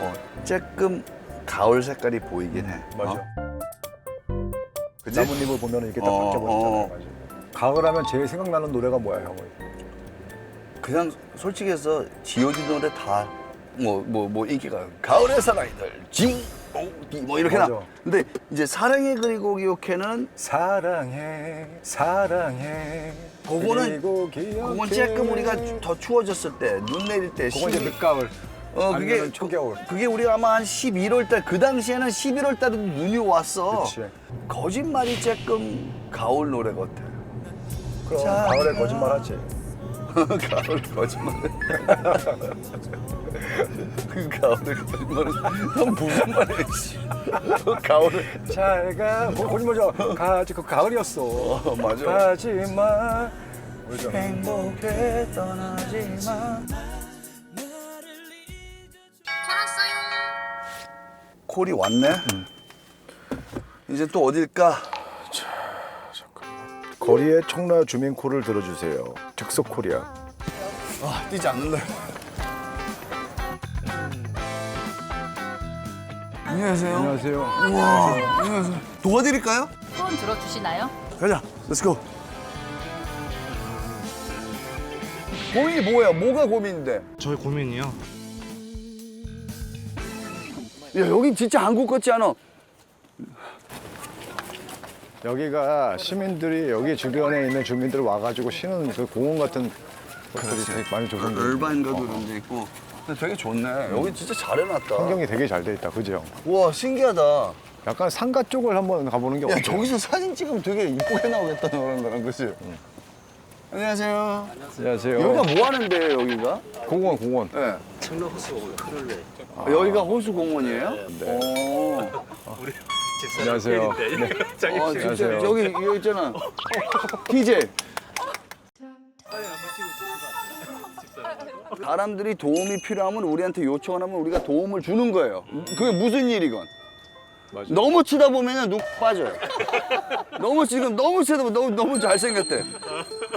어, 조금 가을 색깔이 보이긴 해. 맞아. 어? 그치? 나뭇잎을 보면 이렇게 딱 어, 바뀌어버리잖아요. 어. 맞아. 가을하면 제일 생각나는 노래가 뭐야, 형은? 그냥 솔직히 해서 지오지 노래 다 뭐 뭐 뭐 인기가 가을의 사랑이들 징뭐 이렇게 나. 맞아. 근데 이제 사랑의 그리고 기억해는 사랑해, 사랑해. 그거는- 그리고 기억해. 그건 조금 우리가 더 추워졌을 때 눈 내릴 때 그건 이제 12 늦가을. 어 그게 초겨울. 그게 우리가 아마 한 11월 달 그 당시에는 11월 달에도 눈이 왔어. 그치. 거짓말이 조금 가을 노래 같아. 그럼 자, 가을에 거짓말 하지. 가을 거짓말. 그 가을에 거짓말은 넌 무슨 말이야? 씨. 그 가을에 잘 가. 거- 거짓말 저 가지 그 가을이었어. 어, 맞아. 가지마. 그죠? 행복해 떠나지 마. 콜이 왔네. 이제 또 어딜까? 거리의 청라 주민 콜을 들어주세요. 즉석 코리아. 아, 뛰지 않는다. 안녕하세요. 안녕하세요. 우와, 안녕하세요. 도와드릴까요? 소원 들어주시나요? 가자. 렛츠고. 고민이 뭐야? 뭐가 고민인데? 저희 고민이요. 야, 여긴 진짜 한국 같지 않아? 여기가 시민들이 여기 주변에 있는 주민들 와가지고 쉬는 그 공원 같은 것들이 되게 많이 조성돼. 있고. 얼반가도 이런 데 있고. 근데 되게 좋네. 여기 진짜 잘 해놨다. 환경이 되게 잘 돼 있다, 그죠? 우와, 신기하다. 약간 상가 쪽을 한번 가보는 게 야, 어때요? 저기서 사진 찍으면 되게 이쁘게 나오겠다, 너랑 나랑, 그치? 안녕하세요. 안녕하세요. 여기가 뭐 하는데요, 여기가? 공원, 공원. 네. 청라 호수 크룰레. 여기가 호수 공원이에요? 네. 안녕하세요. 네. 아, 진짜 안녕하세요. 여기 여기 있잖아. DJ. 사람들이 도움이 필요하면 우리한테 요청하면 우리가 도움을 주는 거예요. 그게 무슨 일이건. 맞아요. 너무 치다 보면은 눈 빠져요. 너무 지금 너무 치다 보면 너무 너무 잘생겼대.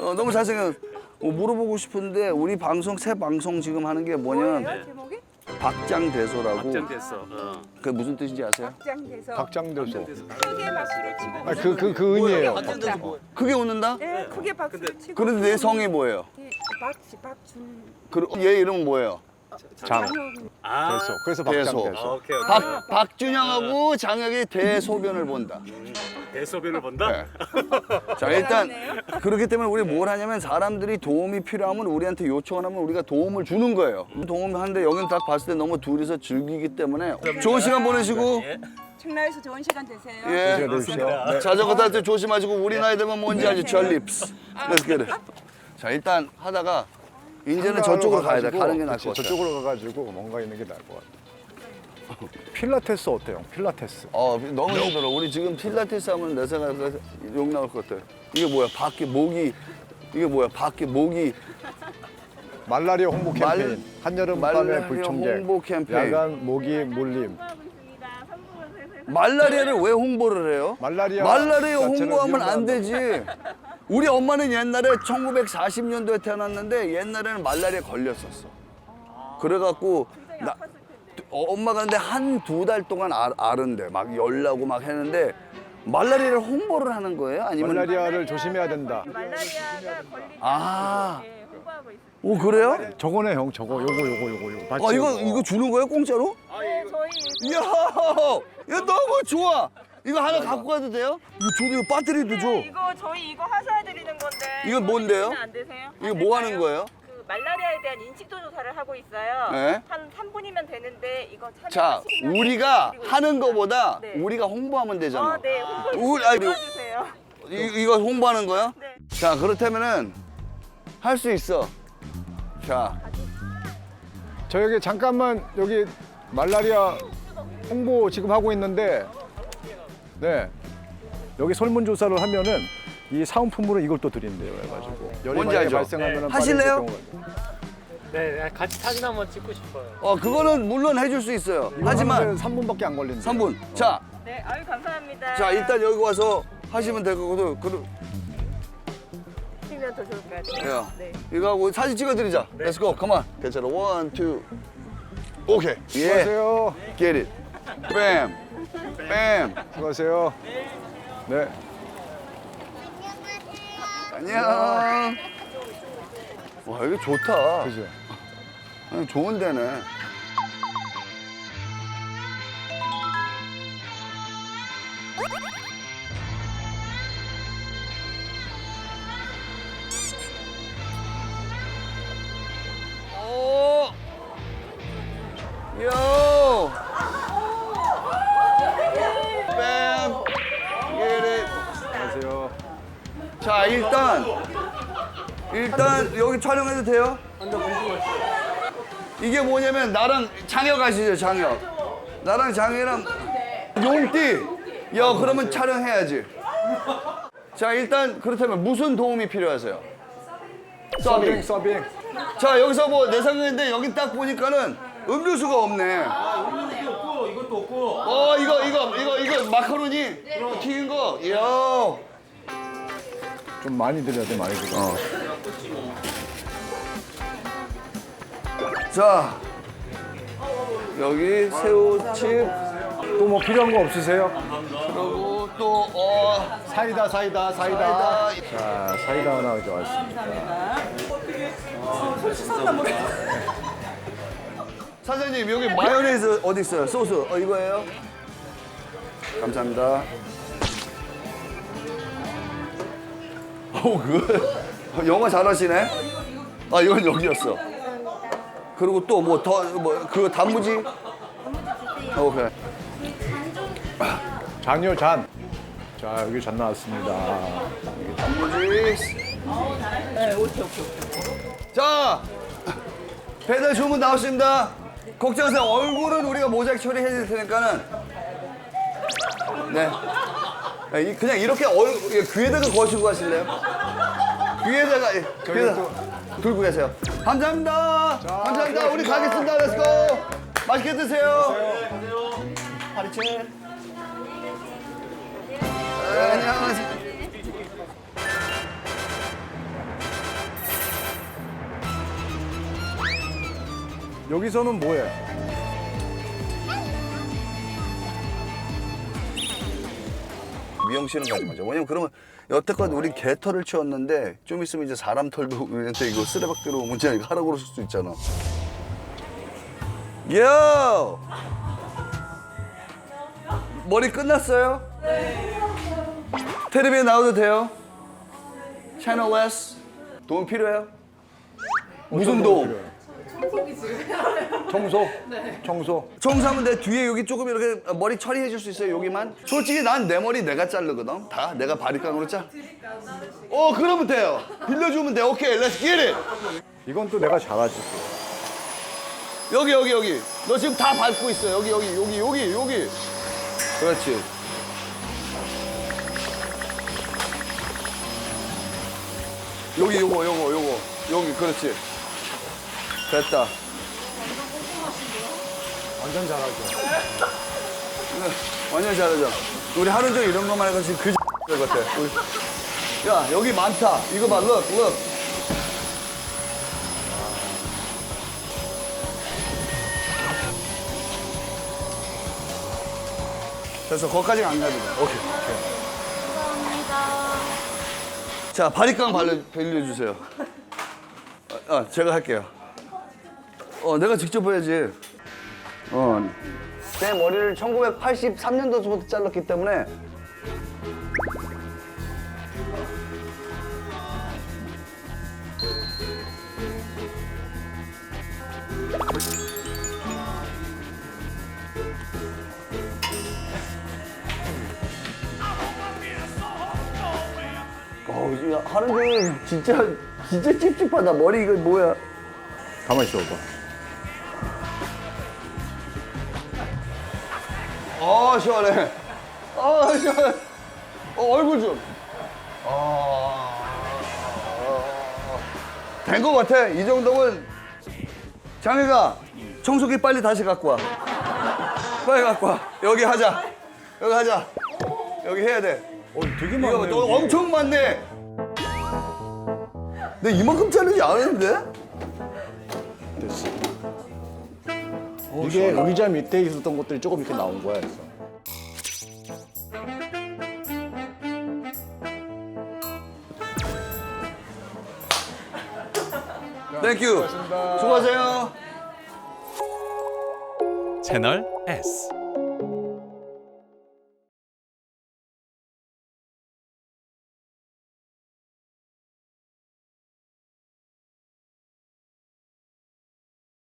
어, 너무 잘생겼. 어, 물어보고 싶은데 우리 방송 새 방송 지금 하는 게 뭐냐면 제목이? 박장대소라고. 확장됐어. 어. 그게 무슨 뜻인지 아세요? 박장대소 박장대소. 크게 박수를 치고 아, 그, 그, 그 의미예요. 크게 웃는다? 네 크게 박수를 치고 그런데 내 성이 뭐예요? 이 박씨 박준 그, 얘 이름 은 뭐예요? 장. 아, 대소. 그래서 대소. 박장대소. 오케이, 오케이. 박, 박준영하고 장혁이 대소변을 본다. 대소변을 본다? 네. 자, 일단 그렇기 때문에 우리 뭘 하냐면 사람들이 도움이 필요하면 우리한테 요청하면 우리가 도움을 주는 거예요. 도움을 하는데 여긴 딱 봤을 때 너무 둘이서 즐기기 때문에 좋은 시간 보내시고 청라에서 좋은 시간 되세요. 예. 조심히 되십시오. 네. 자전거 탈 때 조심하시고 우리 나이 들면 뭔지 알지? 전립스. Let's get it. 자, 일단 하다가 이제는 저쪽으로 가야 돼. 가는 게 나을 것 같아. 저쪽으로 가가지고 뭔가 있는 게 나을 것 같아. 필라테스 어때요? 필라테스. 어 너무 힘들어. 우리 지금 필라테스 하면 내 생각에 욕 나올 것 같아. 이게 뭐야? 밖에 모기 이게 뭐야? 밖에 모기 말라리아 홍보 말- 캠페인. 한여름 말라리아 밤의 불청객. 홍보 캠페인. 야간 모기 물림. 말라리아를 왜 홍보를 해요? 말라리아 말라리아 자체를 홍보하면 안 위험하다. 되지. 우리 엄마는 옛날에 1940년도에 태어났는데 옛날에는 말라리아 걸렸었어. 그래갖고 나, 어, 엄마가 근데 한 두 달 동안 알, 앓은데 막 열나고 막 했는데 말라리아를 홍보를 하는 거예요? 아니면 말라리아를 조심해야 된다. 말라리아가 걸리지 아, 않게 홍보하고 있습니다. 오 그래요? 저거네 형 저거 요거 요거 요거 요거. 아 맞지? 이거 이거 주는 거예요 공짜로? 네, 저희 이야, 야 너무 좋아. 이거 하나 갖고 가도 돼요? 이거 줘도 이거 배터리도 줘. 네, 이거 저희 이거 하셔야 드리는 건데 이건 뭔데요? 안 되세요? 이거 안뭐 하는 될까요? 거예요? 그 말라리아에 대한 인식도 조사를 하고 있어요. 네. 한 3분이면 되는데 이거 참여 자, 우리가 하는. 거보다 네. 우리가 홍보하면 되잖아. 아, 네. 홍보 우리- 도와주세요. 이, 이거 홍보하는 거야? 네. 자, 그렇다면은 할 수 있어. 자, 저 여기 잠깐만 여기 말라리아 홍보 지금 하고 있는데 네 여기 설문조사를 하면은 이 사은품으로 이걸 또 드린대요 해가지고 열이 뭔지 알죠? 발생하면 은 하실래요? 빠른 경우가- 네, 같이 사진 한번 찍고 싶어요. 어 그거는 물론 해줄 수 있어요. 하지만 하면은 3분밖에 안 걸린대 3분. 자, 네, 아유 감사합니다. 자 일단 여기 와서 하시면 될 거거든. 그, 시면 더 좋을 것 같아요. 야, 네. 이거 하고 사진 찍어드리자. Let's go. Come on. 괜찮아. One, two. 오케이. 예. 수고하세요. Get it. 뱀. 뱀. 수고하세요. 네. 안녕. 와 여기 좋다. 그죠. 아니, 좋은 데네. 자 일단 일단 여기 촬영해도 돼요? 이게 뭐냐면 나랑 장혁 아시죠 장혁 나랑 장혁이랑 용띠 야 그러면 촬영해야지 자 일단 그렇다면 무슨 도움이 필요하세요? 서빙, 서빙. 자 여기서 뭐 내 생각인데 여기 딱 보니까는 음료수가 없네 이것도 없고. 어 이거 이거 이거 이거 마카로니 튀긴 거 이야 좀 많이 드려야 돼, 많이 드려. 어. 자 여기 새우칩 또 뭐 필요한 거 없으세요? 그리고 또 어, 사이다, 사이다, 사이다 자, 사이다 하나 가져왔습니다. 사장님 여기 마요네즈 어디 있어요? 소스 어 이거예요? 감사합니다. 어 그, 영어 잘하시네. 아 이건 여기였어. 그리고 또 뭐 더 뭐 그거 단무지? 오케이. 잔요, 잔. 자, 여기 잔 나왔습니다. 단무지. 자 배달 주문 나왔습니다. 걱정하세요. 얼굴은 우리가 모자이크 처리해 드릴 테니까는 네. 네, 이- 그냥 이렇게 얼, 예, 귀에다가 거시고 가실래요? 귀에다가 예, 귀에다 들고 계세요. 감사합니다. 감사합니다. 우리 가겠습니다. 렛츠고. 맛있게 드세요. 파리채. 네, 안녕하세요. 여기서는 뭐해? 미용실은 가지 마죠. 왜냐면 그러면 여태껏 우리 개털을 치웠는데 좀 있으면 이제 사람 털도 우리한테 이거 쓰레박대로 문자 이거 하라고 그럴 수도 있잖아. 요! 머리 끝났어요? 네. 텔레비에 나와도 돼요? 채널 S 도움 필요해요? 무슨 도움? 청소? 청소. 청소하면 내 뒤에 여기 조금 이렇게 머리 처리해 줄 수 있어요 여기만? 솔직히 난 내 머리 내가 자르거든 다 내가 바리깡으로 짜. 어 그러면 돼요 빌려주면 돼 오케이 렛츠 기 it 이건 또 내가 잘하지. 여기 여기 여기 너 지금 다 밟고 있어 여기 여기 여기 여기 여기 그렇지 여기 요거 요거 요거 여기 그렇지 됐다 완전 잘하죠. 네, 완전 잘하죠. 우리 하루 종일 이런 것만 해서 지금 그 같아. 우리- 야, 여기 많다. 이거 봐, look, look. 됐어, 거기까지 안 가도 돼. 오케이. 감사합니다. 자, 바리깡 발려, 빌려주세요. 어, 어, 제가 할게요. 어, 내가 직접 해야지. 어. 제 머리를 1983년도부터 잘랐기 때문에 하는 종일 진짜 진짜 찝찝하다. 머리 이거 뭐야? 가만히 있어 봐. 아 시원해. 아 시원해. 어, 얼굴 좀. 아. 된것 같아. 이 정도면 장혜가 청소기 빨리 다시 갖고 와. 빨리 갖고 와. 여기 하자. 여기 하자. 여기 해야 돼. 어, 되게 이거 많네. 너 여기. 엄청 많네. 근데 이만큼 자르지 않았는데? 됐어. 이게 의자 밑에 있었던 것들이 조금 이렇게 나온 거야. 그래서. 땡큐. 수고하세요. 채널 S.